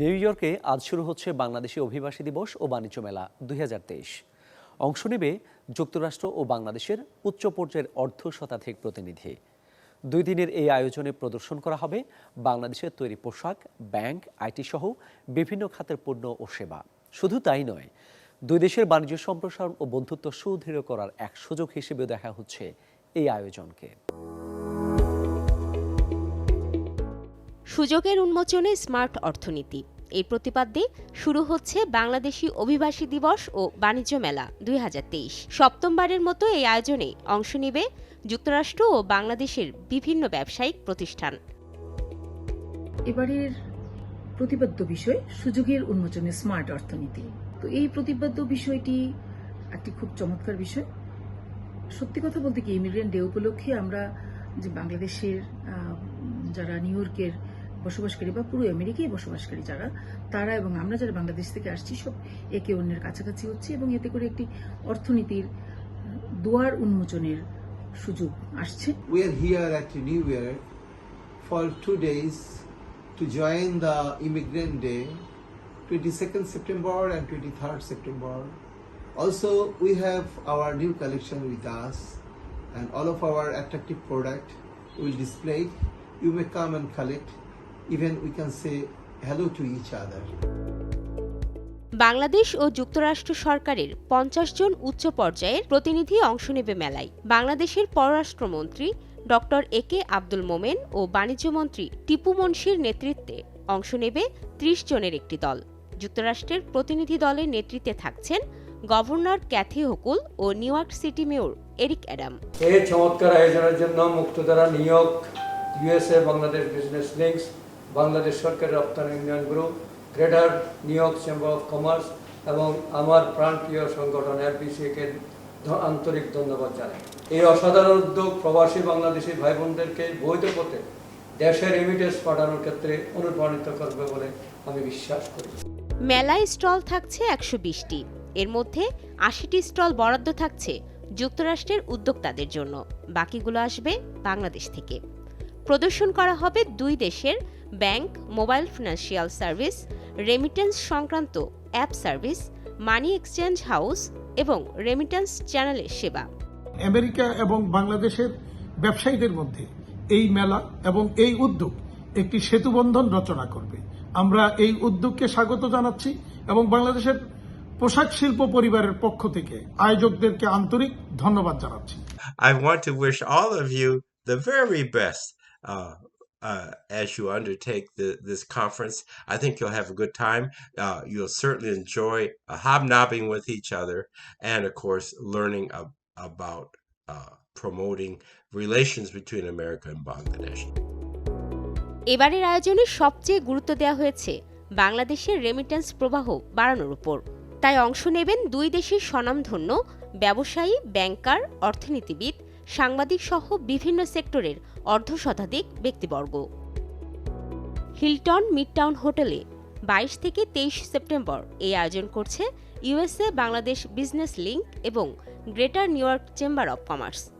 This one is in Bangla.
নিউ ইয়র্কে আজ শুরু হচ্ছে বাংলাদেশি অভিবাসী দিবস ও বাণিজ্য মেলা দুই হাজার তেইশ। অংশ নেবে যুক্তরাষ্ট্র ও বাংলাদেশের উচ্চ পর্যায়ের অর্ধ শতাধিক প্রতিনিধি। দুই দিনের এই আয়োজনে প্রদর্শন করা হবে বাংলাদেশের তৈরি পোশাক, ব্যাংক, আইটি সহ বিভিন্ন খাতের পণ্য ও সেবা। শুধু তাই নয়, দুই দেশের বাণিজ্য সম্প্রসারণ ও বন্ধুত্ব সুদৃঢ় করার এক সুযোগ হিসেবে দেখা হচ্ছে এই আয়োজনকে। সুযোগের উন্মোচনে স্মার্ট অর্থনীতি। এই প্রতিপাদ্যে শুরু হচ্ছে বাংলাদেশি অভিবাসী দিবস ও বাণিজ্য মেলা দুই হাজার তেইশ। সপ্তমবারের মতো এই আয়োজনে অংশ নেবে যুক্তরাষ্ট্র ও বাংলাদেশের বিভিন্ন ব্যবসায়িক প্রতিষ্ঠান। এবারের প্রতিপাদ্য বিষয়, সুযোগের উন্মোচনে স্মার্ট অর্থনীতি। তো এই প্রতিপাদ্য বিষয়টি একটি খুব চমৎকার বিষয়। সত্যি কথা বলতে কি, ইমিগ্রেন্ট ডে উপলক্ষে আমরা যে বাংলাদেশের যারা নিউ ইয়র্কের বসবাসকারী বা পুরো আমেরিকায় বসবাসকারী যারা তারা এবং আমরা যারা বাংলাদেশ থেকে আসছি সব একে অন্যের কাছাকাছি হচ্ছে এবং এতে করে একটি অর্থনীতির দুয়ার উন্মোচনের সুযোগ আসছে We are here at New Year for two days to join the Immigrant Day, 22nd September and 23rd September. Also, we have our new collection with us and all of our attractive product will display. You may come and collect. Even we can say hello to each other. Bangladesh ও যুক্তরাষ্ট্র সরকারের পঞ্চাশ জন উচ্চ পর্যায়ের প্রতিনিধি অংশ নেবে মেলায়। বাংলাদেশের পররাষ্ট্রমন্ত্রী ডক্টর এ কে আব্দুল মোমেন ও বাণিজ্যমন্ত্রী টিপু মুন্সির নেতৃত্বে অংশ নেবে ত্রিশ জনের একটি দল। যুক্তরাষ্ট্রের প্রতিনিধি দলের নেতৃত্বে থাকছেন গভর্নর ক্যাথি হকুল ও New York city mayor Eric Adam. এই চমৎকার আয়োজনের জন্য মুক্তধারা নিয়োগ USA Bangladesh business links Bangladesh সরকারের রপ্তানি উন্নয়ন group, greater New York chamber of commerce এবং আমার প্রাণপ্রিয় সংগঠন এলপিসিকে আন্তরিক ধন্যবাদ জানাই। এই অসাধারণ উদ্যোগ প্রবাসী বাংলাদেশি ভাই বোনদেরকে বৈধ পথে দেশের রেমিটেন্স পাঠানোর ক্ষেত্রে অনুপ্রাণিত করবে বলে আমি বিশ্বাস করি। মেলায় স্টল থাকছে একশো বিশটি। এর মধ্যে আশিটি স্টল বরাদ্দ থাকছে যুক্তরাষ্ট্রের উদ্যোক্তাদের জন্য। বাকিগুলো আসবে বাংলাদেশ থেকে। প্রদর্শন করা হবে দুই দেশের bank mobile financial service remittance সংক্রান্ত app service money exchange house এবং রেমিটেন্স চ্যানেলের সেবা। আমেরিকা এবং বাংলাদেশের ব্যবসায়ীদের মধ্যে এই মেলা এবং এই উদ্যোগ একটি সেতুবন্ধন রচনা করবে। আমরা এই উদ্যোগকে স্বাগত জানাচ্ছি এবং বাংলাদেশের পোশাক শিল্প পরিবারের পক্ষ থেকে আয়োজকদেরকে আন্তরিক ধন্যবাদ জানাচ্ছি। I want to wish all of you the very best uh, uh, as you undertake the, this conference. I think you'll have a good time. Uh, you'll certainly enjoy uh, hobnobbing with each other and, of course, learning ab- about uh, promoting relations between America and Bangladesh. এবারের আয়োজনে সবচেয়ে গুরুত্ব দেওয়া হয়েছে বাংলাদেশের রেমিটেন্স প্রবাহ বাড়ানোর উপর তাই অংশ নেবেন দুই দেশের স্বনামধন্য ব্যবসায়ী ব্যাংকার অর্থনীতিবিদ সাংবাদিক সহ বিভিন্ন সেক্টরের অর্ধশতাধিক ব্যক্তিবর্গ। হিলটন মিডটাউন হোটেলে বাইশ থেকে তেইশ সেপ্টেম্বর এই আয়োজন করছে ইউএসএ, বাংলাদেশ বিজনেস লিঙ্ক এবং greater New York chamber of commerce.